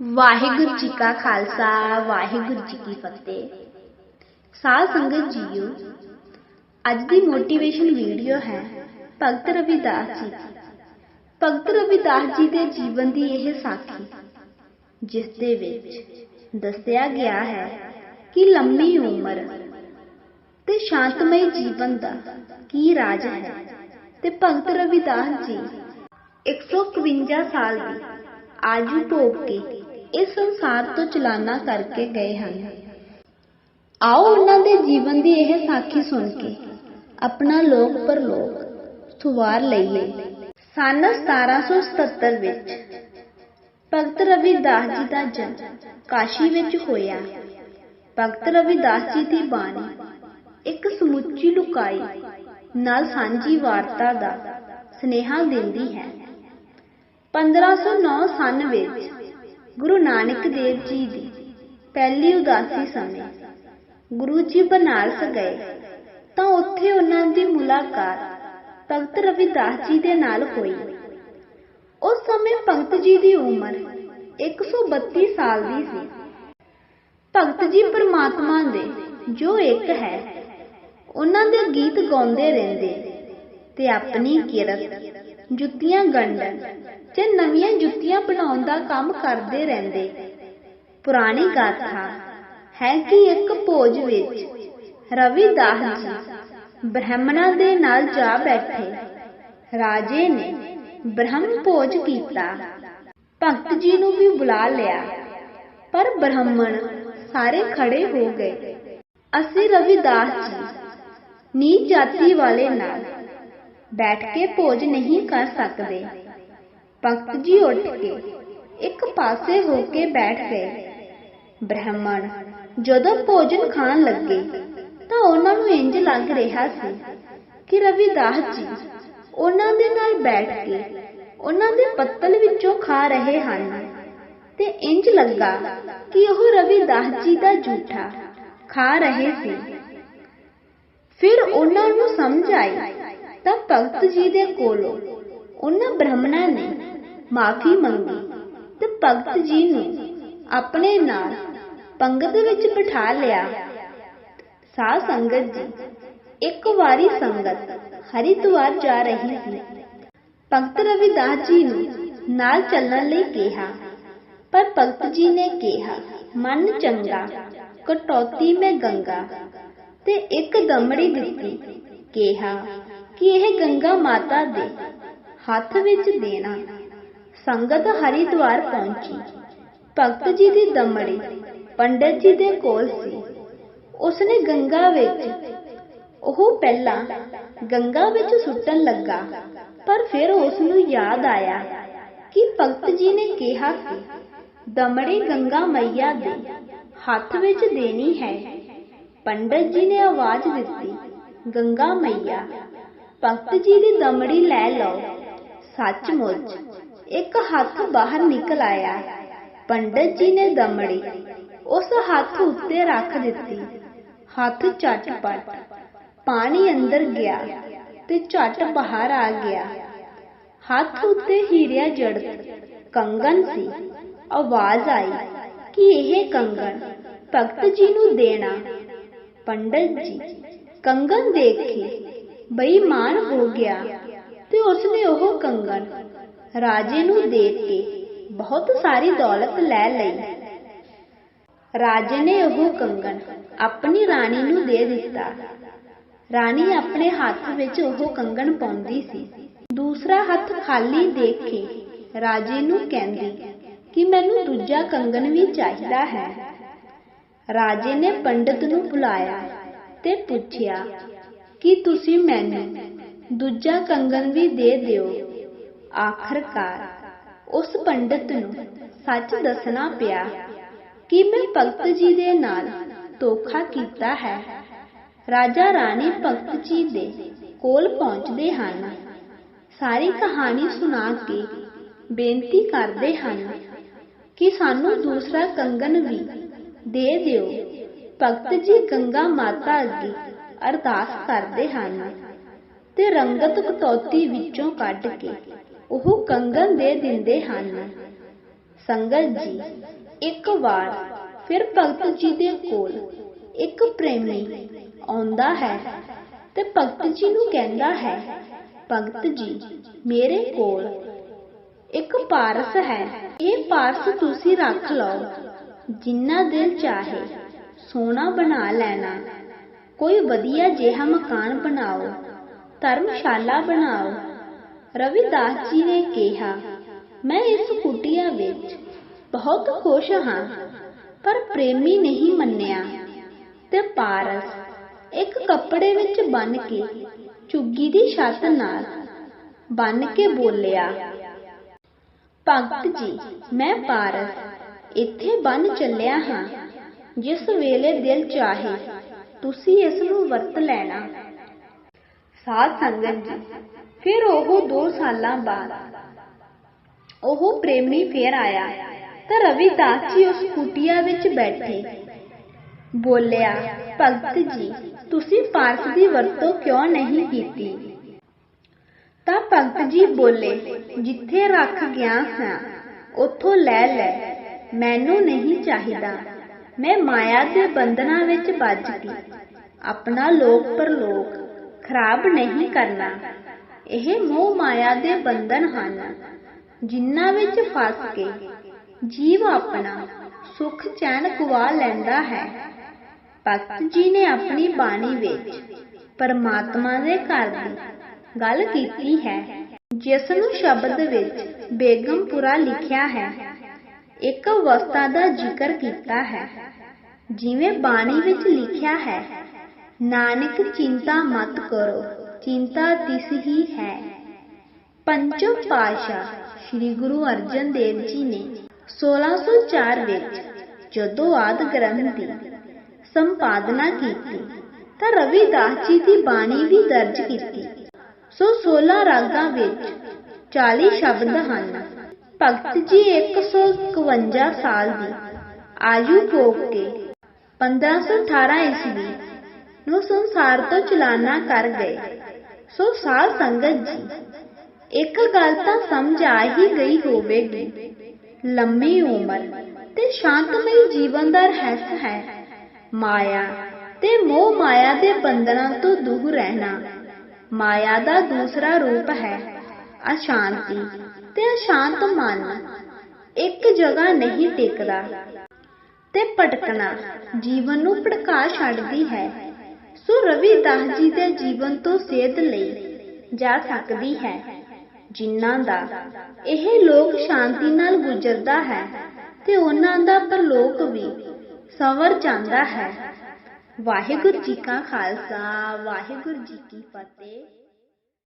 ਵਾਹਿਗੁਰੂ ਜੀ ਕਾ ਖਾਲਸਾ, ਵਾਹਿਗੁਰੂ ਜੀ ਕੀ ਫਤਿਹ। ਸਾਧ ਸੰਗਤ ਜੀਓ, ਅੱਜ ਦੀ ਮੋਟੀਵੇਸ਼ਨ ਵੀਡੀਓ ਹੈ ਭਗਤ ਰਵਿਦਾਸ ਜੀ ਦੀ। ਭਗਤ ਰਵਿਦਾਸ ਜੀ ਦੇ ਜੀਵਨ ਦੀ ਇਹ ਸਾਖੀ, ਜਿਸ ਦੇ ਵਿੱਚ ਦੱਸਿਆ ਗਿਆ ਹੈ ਕਿ ਲੰਮੀ ਉਮਰ ਤੇ ਸ਼ਾਂਤਮਈ ਜੀਵਨ ਦਾ ਕੀ ਰਾਜ ਹੈ ਤੇ ਭਗਤ ਰਵਿਦਾਸ ਜੀ 151 ਸਾਲ ਦੀ ਆਜੂ ਭੋਗ ਕੇ ਇਸ ਸੰਸਾਰ ਤੋਂ ਚਲਾਨਾ ਕਰਕੇ ਗਏ ਹਨ। ਆਓ ਉਹਨਾਂ ਦੇ ਜੀਵਨ ਦੀ ਇਹ ਸਾਖੀ ਸੁਣ ਕੇ, ਆਪਣਾ ਲੋਕ ਪਰਲੋਕ ਸੁਵਾਰ ਲਈਏ। ਸਨ 1777 ਵਿੱਚ ਭਗਤ ਰਵਿਦਾਸ ਜੀ ਦਾ ਜਨਮ ਕਾਸ਼ੀ ਵਿੱਚ ਹੋਇਆ। ਭਗਤ ਰਵਿਦਾਸ ਜੀ ਦੀ ਬਾਣੀ ਇੱਕ ਸਮੁੱਚੀ ਲੁਕਾਈ ਨਾਲ ਸਾਂਝੀ ਵਾਰਤਾ ਦਾ ਸਨੇਹਾ ਦਿੰਦੀ ਹੈ। 1509 ਸਨ ਵਿੱਚ ਗੁਰੂ ਨਾਨਕ ਦੇਵ ਜੀ ਦੀ ਪਹਿਲੀ ਉਦਾਸੀ ਸਮੇਂ ਗੁਰੂ ਜੀ ਬਨਾਰਸ ਗਏ। ਤਾਂ ਉੱਥੇ ਉਹਨਾਂ ਦੀ ਮੁਲਾਕਾਤ ਭਗਤ ਰਵਿਦਾਸ ਜੀ ਦੇ ਨਾਲ ਹੋਈ। ਉਸ ਸਮੇਂ ਭਗਤ ਜੀ ਦੀ ਉਮਰ 132 ਸਾਲ ਦੀ ਸੀ। ਭਗਤ ਜੀ ਪਰਮਾਤਮਾ ਦੇ ਜੋ ਇੱਕ ਹੈ, ਉਹਨਾਂ ਦੇ ਗੀਤ ਗਾਉਂਦੇ ਰਹਿੰਦੇ ਤੇ ਆਪਣੀ ਕਿਰਤ ਜੁੱਤੀਆਂ ਗੰਢਣ ਤੇ ਨਵੀਆਂ ਜੁੱਤੀਆਂ ਬਣਾਉਣ ਦਾ ਕੰਮ ਕਰਦੇ ਰਹਿੰਦੇ। ਪੁਰਾਣੀ ਗਾਥਾ, ਹੈ ਕਿ ਇੱਕ ਭੋਜ ਵਿੱਚ, ਰਵਿਦਾਸ ਜੀ ਬ੍ਰਾਹਮਣਾਂ ਦੇ ਨਾਲ ਜਾ ਬੈਠੇ। ਰਾਜੇ ਨੇ ਬ੍ਰਹਮ ਭੋਜ ਕੀਤਾ। ਭਗਤ ਜੀ ਨੂੰ ਵੀ ਬੁਲਾ ਲਿਆ। ਪਰ ਬ੍ਰਾਹਮਣ ਸਾਰੇ ਖੜੇ ਹੋ ਗਏ। ਅਸੀਂ ਰਵਿਦਾਸ ਜੀ, ਨੀਚ ਜਾਤੀ ਵਾਲੇ ਨਾਲ ਬੈਠ ਕੇ ਭੋਜ ਨਹੀਂ ਕਰ ਸਕਦੇ। ਭਗਤ ਜੀ ਉੱਠ ਕੇ ਇੱਕ ਪਾਸੇ ਹੋ ਕੇ ਬੈਠ ਗਏ। ਬ੍ਰਾਹਮਣ, ਜਦੋਂ ਭੋਜਨ ਖਾਣ ਲੱਗੇ, ਤਾਂ ਉਹਨਾਂ ਨੂੰ ਇੰਜ ਲੱਗ ਰਿਹਾ ਸੀ ਕਿ ਰਵਿਦਾਸ ਜੀ ਉਹਨਾਂ ਦੇ ਨਾਲ ਬੈਠ ਕੇ ਉਹਨਾਂ ਦੇ ਪੱਤਲ ਵਿੱਚੋਂ ਖਾ ਰਹੇ ਹਨ ਤੇ ਇੰਜ ਲੱਗਾ ਕਿ ਉਹ ਰਵਿਦਾਸ ਜੀ ਦਾ ਝੂਠਾ ਖਾ ਰਹੇ ਸੀ। ਫਿਰ ਉਹਨਾਂ ਨੂੰ ਸਮਝ ਆਈ ਤਾਂ ਭਗਤ ਜੀ ਦੇ ਕੋਲੋਂ ਉਹਨਾਂ ਬ੍ਰਾਹਮਣਾਂ ਨੇ ਮਾਫੀ ਮੰਗੀ ਤੇ ਭਗਤ ਜੀ ਨੂੰ ਆਪਣੇ ਨਾਲ ਪੰਗਤ ਵਿੱਚ ਬਿਠਾ ਲਿਆ। ਸਾਧ ਸੰਗਤ ਜੀ, ਇੱਕ ਵਾਰੀ ਸੰਗਤ ਹਰਿਦੁਆਰ ਜਾ ਰਹੀ ਸੀ। ਭਗਤ ਰਵਿਦਾਸ ਜੀ ਨੂੰ ਨਾਲ ਚੱਲਣ ਲਈ ਕਿਹਾ, ਪਰ ਭਗਤ ਜੀ ਨੇ ਕਿਹਾ, ਮਨ ਚੰਗਾ, ਕਟੌਤੀ ਮੈਂ ਗੰਗਾ। ਤੇ ਇੱਕ ਦਮੜੀ ਦਿੱਤੀ, ਕਿਹਾ ਕਿ ਇਹ ਗੰਗਾ ਮਾਤਾ ਦੇ ਹੱਥ ਵਿੱਚ ਦੇਣਾ। ਸੰਗਤ ਹਰਿਦੁਆਰ ਪਹੁੰਚੀ। ਭਗਤ ਜੀ ਦੀ ਦਮੜੀ ਪੰਡਤ ਜੀ ਦੇ ਕੋਲ ਸੀ। ਉਸਨੇ ਗੰਗਾ ਵਿੱਚ ਉਹ ਪਹਿਲਾਂ ਗੰਗਾ ਵਿੱਚ ਸੁੱਟਣ ਲੱਗਾ, ਪਰ ਫਿਰ ਉਸ ਨੂੰ ਯਾਦ ਆਇਆ ਕਿ ਭਗਤ ਜੀ ਨੇ ਕਿਹਾ ਸੀ, ਦਮੜੀ ਗੰਗਾ ਮਈਆ ਦੇ ਹੱਥ ਵਿੱਚ ਦੇਣੀ ਹੈ। ਪੰਡਤ ਜੀ ਨੇ ਆਵਾਜ਼ ਦਿੱਤੀ, ਗੰਗਾ ਮਈਆ ਭਗਤ ਜੀ ਦੀ ਦਮੜੀ ਲੈ ਲਓ। ਸੱਚਮੁੱਚ, ਇੱਕ ਹੱਥ ਬਾਹਰ ਨਿਕਲ ਆਇਆ। ਪੰਡਤ ਜੀ ਨੇ ਦਮੜੀ ਉਸ ਹੱਥ ਉੱਤੇ ਰੱਖ ਦਿੱਤੀ। ਹੱਥ ਝਟਪਟ ਪਾਣੀ ਅੰਦਰ ਗਿਆ ਤੇ ਝਟ ਬਾਹਰ ਆ ਗਿਆ। ਹੱਥ ਉੱਤੇ ਹੀਰਿਆ ਜੜ ਕੰਗਨ ਸੀ। ਆਵਾਜ਼ ਆਈ, ਕਿ ਇਹ ਕੰਗਨ ਭਗਤ ਜੀ ਨੂੰ ਦੇਣਾ। ਪੰਡਤ ਜੀ ਕੰਗਨ ਦੇਖ। ਕੇ ਬੇਈਮਾਨ ਹੋ ਗਿਆ ਤੇ ਉਸਨੇ ਉਹ ਕੰਗਨ ਰਾਜੇ ਨੂੰ ਦੇ ਕੇ ਬਹੁਤ ਸਾਰੀ ਦੌਲਤ ਲੈ ਲਈ। ਰਾਜੇ ਨੇ ਉਹ ਕੰਗਨ ਆਪਣੀ ਰਾਣੀ ਨੂੰ ਦੇ ਦਿੱਤਾ। ਰਾਣੀ ਆਪਣੇ ਹੱਥ ਵਿੱਚ ਉਹ ਕੰਗਣ ਪਾਉਂਦੀ ਸੀ। ਦੂਸਰਾ ਹੱਥ ਖਾਲੀ ਦੇਖ ਕੇ ਰਾਜੇ ਨੂੰ ਕਹਿੰਦੀ ਕਿ ਮੈਨੂੰ ਦੂਜਾ ਕੰਗਣ ਵੀ ਚਾਹੀਦਾ ਹੈ। ਰਾਜੇ ਨੇ ਪੰਡਤ ਨੂੰ ਬੁਲਾਇਆ ਤੇ ਪੁੱਛਿਆ ਕਿ ਤੁਸੀਂ ਮੈਨੂੰ ਦੂਜਾ ਕੰਗਨ ਵੀ ਦੇ ਦਿਓ। ਆਖਰਕਾਰ ਉਸ ਪੰਡਤ ਨੂੰ ਸੱਚ ਦੱਸਣਾ ਪਿਆ ਕਿ ਮੈਂ ਭਗਤ ਜੀ ਦੇ ਨਾਲ ਧੋਖਾ ਕੀਤਾ ਹੈ। ਰਾਜਾ ਰਾਣੀ ਭਗਤ ਜੀ ਦੇ ਕੋਲ ਪਹੁੰਚਦੇ ਹਨ। ਸਾਰੀ ਕਹਾਣੀ ਸੁਣਾ ਕੇ ਬੇਨਤੀ ਕਰਦੇ ਹਨ ਕਿ ਸਾਨੂੰ ਦੂਸਰਾ ਕੰਗਨ ਵੀ ਦੇ ਦਿਓ। ਭਗਤ ਜੀ ਗੰਗਾ ਮਾਤਾ ਅੱਗੇ ਅਰਦਾਸ ਕਰਦੇ ਹਨ ਤੇ ਰੰਗਤ ਕਟੌਤੀ ਵਿੱਚੋਂ ਕੱਢ ਕੇ ਉਹ ਕੰਗਨ ਦੇ ਦਿੰਦੇ ਹਨ। ਸੰਗਤ ਜੀ, ਇੱਕ ਵਾਰ ਫਿਰ ਭਗਤ ਜੀ ਦੇ ਕੋਲ ਇੱਕ ਪ੍ਰੇਮੀ ਆਉਂਦਾ ਹੈ ਤੇ ਭਗਤ ਜੀ ਨੂੰ ਕਹਿੰਦਾ ਹੈ, ਭਗਤ ਜੀ, ਮੇਰੇ ਕੋਲ ਇੱਕ ਪਾਰਸ ਹੈ। ਇਹ ਪਾਰਸ ਤੁਸੀਂ ਰੱਖ ਲਓ। ਜਿੰਨਾ ਦਿਲ ਚਾਹੇ ਸੋਨਾ ਬਣਾ ਲੈਣਾ। ਕੋਈ ਵਧੀਆ ਜਿਹਾ ਮਕਾਨ ਬਣਾਓ, ਧਰਮਸ਼ਾਲਾ ਬਣਾਓ। ਰਵਿਦਾਸ ਜੀ ਨੇ ਕਿਹਾ, ਮੈਂ ਇਸ ਕੁਟੀਆ ਵਿੱਚ ਬਹੁਤ ਖੁਸ਼ ਹਾਂ, ਪਰ ਪ੍ਰੇਮੀ ਨਹੀਂ ਮੰਨਿਆ। ਤੇ ਪਾਰਸ ਇੱਕ ਕੱਪੜੇ ਵਿੱਚ ਬੰਨ ਕੇ ਚੁੱਗੀ ਦੀ ਛੱਤ ਨਾਲ ਬੰਨ ਕੇ ਬੋਲਿਆ, ਭਗਤ ਜੀ, ਮੈਂ ਪਾਰਸ ਇੱਥੇ ਬੰਨ ਚੱਲਿਆ ਹਾਂ, ਜਿਸ ਵੇਲੇ ਦਿਲ ਚਾਹੇ ਤੁਸੀਂ ਇਸ ਨੂੰ ਵਰਤ ਲੈਣਾ। ਸਾਧ ਸੰਗਤ ਜੀ, ਫਿਰ ਉਹ 2 ਸਾਲਾਂ ਬਾਅਦ ਉਹ ਪ੍ਰੇਮੀ ਫੇਰ ਆਇਆ ਤਾਂ ਰਵਿਦਾਸ ਜੀ ਉਸ ਕੁਟੀਆ ਵਿੱਚ ਬੈਠੇ। ਬੋਲਿਆ, ਭਗਤ ਜੀ, ਤੁਸੀਂ ਪਾਰਸ ਦੀ ਵਰਤੋਂ ਕਿਉਂ ਨਹੀਂ ਕੀਤੀ? ਤਾਂ ਭਗਤ ਜੀ ਬੋਲੇ, ਜਿੱਥੇ ਰੱਖ ਗਿਆ ਹਾਂ ਉੱਥੋਂ ਲੈ ਲੈ, ਮੈਨੂੰ ਨਹੀਂ ਚਾਹੀਦਾ। ਮੈਂ ਮਾਇਆ ਦੇ ਬੰਧਨਾਂ ਵਿੱਚ ਵੱਜ ਕੇ ਆਪਣਾ ਲੋਕ ਪਰਲੋਕ ਖਰਾਬ ਨਹੀਂ ਕਰਨਾ। ਇਹ ਮੋਹ ਮਾਇਆ ਦੇ ਬੰਧਨ ਹਨ, ਜਿਨ੍ਹਾਂ ਵਿੱਚ ਫਸ ਕੇ ਜੀਵ ਆਪਣਾ ਸੁਖ ਚੈਨ ਗਵਾ ਲੈਂਦਾ ਹੈ। ਭਗਤ ਜੀ ਨੇ ਆਪਣੀ ਬਾਣੀ ਵਿੱਚ ਪਰਮਾਤਮਾ ਦੇ ਘਰ ਦੀ ਗੱਲ ਕੀਤੀ ਹੈ ਜਿਸ ਨੂੰ ਸ਼ਬਦ ਵਿੱਚ ਬੇਗਮਪੁਰਾ ਲਿਖਿਆ ਹੈ। ਇੱਕ ਅਵਸਥਾ ਦਾ ਜ਼ਿਕਰ ਕੀਤਾ ਹੈ। ਜਿਵੇਂ ਬਾਣੀ ਵਿੱਚ ਲਿਖਿਆ ਹੈ, ਨਾਨਕ ਚਿੰਤਾ ਮਤ ਕਰੋ, ਚਿੰਤਾ ਤਿਸ ਹੀ ਹੈ। ਪੰਚਮ ਪਾਸ਼ਾ ਸ੍ਰੀ ਗੁਰੂ ਅਰਜਨ ਦੇਵ ਜੀ ਨੇ 1604 ਵਿੱਚ ਜਦੋਂ ਆਦ ਗ੍ਰੰਥ ਦੀ ਸੰਪਾਦਨਾ ਕੀਤੀ, ਤਾਂ ਰਵਿਦਾਸ ਜੀ ਦੀ ਬਾਣੀ ਵੀ ਦਰਜ ਕੀਤੀ। ਸੋ 16 ਰਾਗਾਂ ਵਿੱਚ 40 ਸ਼ਬਦ ਹਨ। ਭਗਤ ਜੀ 151 ਸਾਲ ਦੀ ਆਯੂ ਭੋਗ ਕੇ 1518 ਈਸਵੀ ਨੂੰ ਸੰਸਾਰ ਤੋਂ ਚਲਾਨਾ ਕਰ ਗਏ। ਸੋ ਸਾਧ ਸੰਗਤ ਜੀ, ਇੱਕ ਗੱਲ ਤਾਂ ਸਮਝ ਆ ਹੀ ਗਈ ਹੋਵੇਗੀ। ਲੰਮੀ ਉਮਰ ਤੇ ਸ਼ਾਂਤਮਈ ਜੀਵਨ ਦਾ ਰਹੱਸ ਹੈ। ਮਾਇਆ ਤੇ ਮੋਹ ਮਾਇਆ ਦੇ ਬੰਧਨਾਂ ਤੋਂ ਦੂਰ ਰਹਿਣਾ ਮਾਇਆ ਦਾ ਦੂਸਰਾ ਰੂਪ ਹੈ। ਅਸ਼ਾਂਤੀ ਤੇ ਅਸ਼ਾਂਤ ਮਨ ਇੱਕ ਜਗ੍ਹਾ ਨਹੀਂ ਟਿਕਦਾ ਤੇ ਭਟਕਣਾ ਜੀਵਨ ਨੂੰ ਭੜਕਾ ਛੱਡਦੀ ਹੈ। ਸੋ ਰਵਿਦਾਸ ਜੀ ਦੇ ਜੀਵਨ ਤੋਂ ਸੇਧ ਲਈ ਜਾ ਸਕਦੀ ਹੈ, ਜਿਨ੍ਹਾਂ ਦਾ ਇਹ ਲੋਕ ਸ਼ਾਂਤੀ ਨਾਲ ਗੁਜ਼ਰਦਾ ਹੈ ਤੇ ਉਹਨਾਂ ਦਾ ਪਰਲੋਕ ਵੀ ਸਵਰ ਜਾਂਦਾ ਹੈ। ਵਾਹਿਗੁਰੂ ਜੀ ਕਾ ਖਾਲਸਾ, ਵਾਹਿਗੁਰੂ ਜੀ ਕੀ ਫਤਿਹ।